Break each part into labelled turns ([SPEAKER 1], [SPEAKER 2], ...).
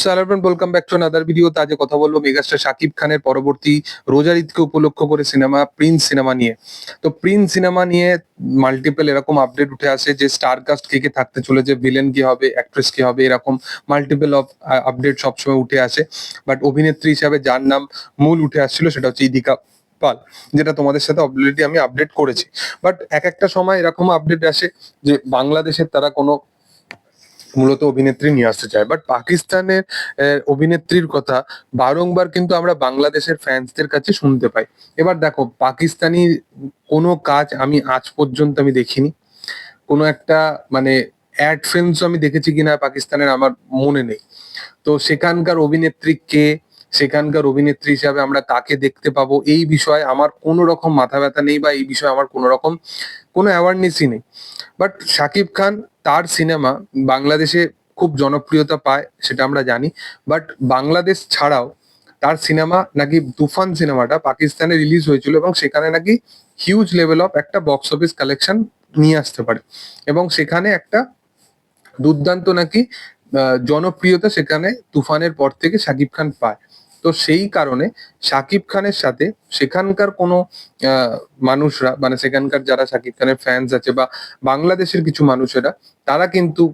[SPEAKER 1] সালারবেন welcome another video কথা শাকিব খানের পরবর্তী উপলক্ষ করে সিনেমা সিনেমা নিয়ে। তো সিনেমা নিয়ে এরকম আপডেট উঠে আসে যে স্টার কাস্ট ভিলেন কি হবে কি হবে, এরকম অফ আপডেট সবসময় উঠে আসে। বাট অভিনেত্রী হিসাবে যার নাম মূল উঠে আসছিল সেটা হচ্ছে ইদিকা পাল, যেটা তোমাদের সাথে অলরেডি আমি আপডেট করেছি। বাট এক একটা সময় এরকম আপডেট আসে যে বাংলাদেশের তারা কোনো মূলত অভিনেত্রী নিয়ে আসতে চায়। বাট পাকিস্তানের অভিনেত্রীর কথা বারংবার কিন্তু আমরা বাংলাদেশের ফ্যান্সদের কাছে শুনতে পাই। এবার দেখো, পাকিস্তানি কোনো কাজ আমি আজ পর্যন্ত আমি দেখিনি। কোনো একটা মানে অ্যাড ফিল্মস আমি দেখেছি কিনা পাকিস্তানের আমার মনে নেই। তো সেখানকার অভিনেত্রী কে সেখানকার অভিনেত্রী হিসাবে আমরা কাকে দেখতে পাবো। এই বিষয়ে আমার কোনো রকম মাথা ব্যথা নেই বা এই বিষয়ে আমার কোনো রকম কোনো অ্যাওয়ারনেসই নেই। বাট শাকিব খান তার সিনেমা বাংলাদেশে খুব জনপ্রিয়তা পায়, সেটা আমরা জানি। বাট বাংলাদেশ ছাড়াও তার সিনেমা নাকি তুফান সিনেমাটা পাকিস্তানে রিলিজ হয়েছিল এবং সেখানে নাকি হিউজ লেভেল অফ একটা বক্স অফিস কালেকশন নিয়ে আসতে পারে। এবং সেখানে একটা দুর্দান্ত নাকি জনপ্রিয়তা সেখানে তুফানের পর থেকে শাকিব খান পায়। তো সেই কারণে শাকিব খানের সাথে সেখানকার কোনো মানুষরা মানে সেখানকার যারা শাকিব খানের ফ্যান্স আছে বা বাংলাদেশের কিছু মানুষেরা, তারা কিন্তু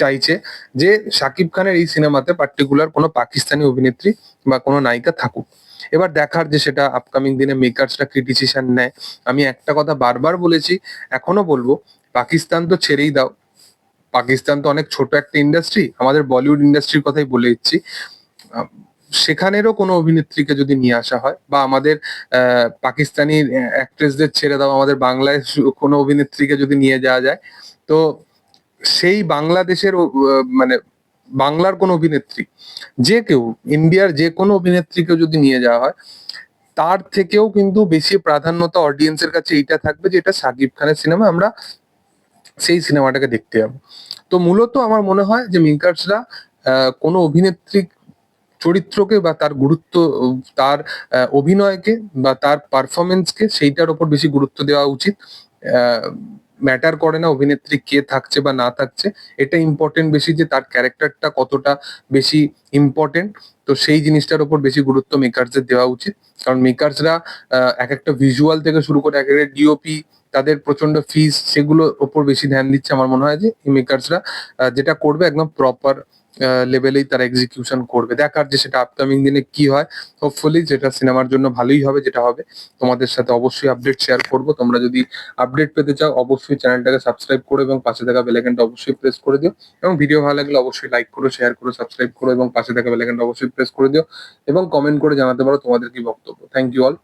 [SPEAKER 1] চাইছে যে শাকিব খানের এই সিনেমাতে পার্টিকুলার কোনো পাকিস্তানি অভিনেত্রী বা কোনো নায়িকা থাকুক। এবার দেখার যে সেটা আপকামিং দিনে মেকার্সরা কি ডিসিশন নেয়। আমি একটা কথা বারবার বলেছি, এখনও বলব, পাকিস্তান তো ছেড়েই দাও। পাকিস্তান তো অনেক ছোট একটা ইন্ডাস্ট্রি আমাদের বলিউড ইন্ডাস্ট্রির কথাই বলে দিচ্ছি। সেখানেরও কোনো অভিনেত্রীকে যদি নিয়ে আসা হয় বা আমাদের পাকিস্তানি অ্যাক্ট্রেসদের ছেড়ে দাও, আমাদের বাংলায় কোনো অভিনেত্রীকে যদি নিয়ে যাওয়া যায়, তো সেই বাংলাদেশের মানে বাংলার কোনো অভিনেত্রী, যে কেউ, ইন্ডিয়ার যে কোনো অভিনেত্রীকে যদি নিয়ে যাওয়া হয়, তার থেকেও কিন্তু বেশি প্রাধান্যতা অডিয়েন্সের কাছে এইটা থাকবে যে এটা সাকিব খানের সিনেমা আমরা সেই সিনেমাটাকে দেখতে যাব। তো মূলত আমার মনে হয় যে মেকার্সরা কোনো অভিনেত্রী চরিত্রকে বা তার গুরুত্ব, তার অভিনয়কে বা তার পারফরমেন্সকে সেইটার ওপর বেশি গুরুত্ব দেওয়া উচিত। ম্যাটার করে না অভিনেত্রী কে থাকছে বা না থাকছে। এটা ইম্পর্টেন্ট বেশি যে তার ক্যারেক্টারটা কতটা বেশি ইম্পর্টেন্ট তো সেই জিনিসটার ওপর বেশি গুরুত্ব মেকার্সদের দেওয়া উচিত। কারণ মেকার্সরা এক একটা ভিজুয়াল থেকে শুরু করে এক একটা ডিওপি তাদের প্রচণ্ড ফিস সেগুলোর ওপর বেশি ধ্যান দিচ্ছে আমার মনে হয় যে মেকার্সরা যেটা করবে একদম প্রপার লেভেলেই তারা এক্সিকিউশন করবে। দেখার যে সেটা আপকামিং দিনে কি হয় হোপফুলি যেটা সিনেমার জন্য ভালোই হবে, যেটা হবে, তোমাদের সাথে অবশ্যই আপডেট শেয়ার করব। তোমরা যদি আপডেট পেতে চাও, অবশ্যই চ্যানেলটাকে সাবস্ক্রাইব করো এবং পাশে থাকা বেলাইকনটা অবশ্যই প্রেস করে দিও। এবং ভিডিও ভালো লাগলে অবশ্যই লাইক করো শেয়ার করো সাবস্ক্রাইব করো এবং পাশে থাকা বেলাইকনটা অবশ্যই প্রেস করে দিও এবং কমেন্ট করে জানাতে পারো তোমাদের কি বক্তব্য। Thank you all